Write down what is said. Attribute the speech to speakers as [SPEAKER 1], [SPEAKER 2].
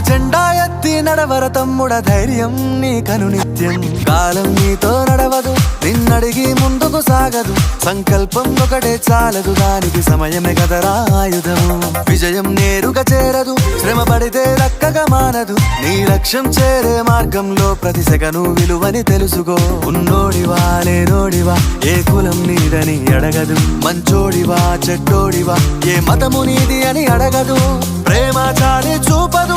[SPEAKER 1] జెండా ఎత్తి నడవర తమ్ముడ ధైర్యం నీ కను నిత్యం. కాలం నీతో నడవదు నిన్నడిగి ముందుకు సాగదు. సంకల్పం ఒకటే చాలదు దానికి సమయమే కదరా ఆయుధము విజయం నేరుగా చేరదు శ్రమ పడితే రక్కగా మానదు. నీ లక్ష్యం చేరే మార్గంలో ప్రతి సెగను విలువని తెలుసుకో. ఉన్నోడివా లేనోడివా ఏ కులం నీదని అడగదు. మంచోడివా చెడ్డోడివా ఏ మతము నీది అని అడగదు. ప్రేమ చాలి చూపదు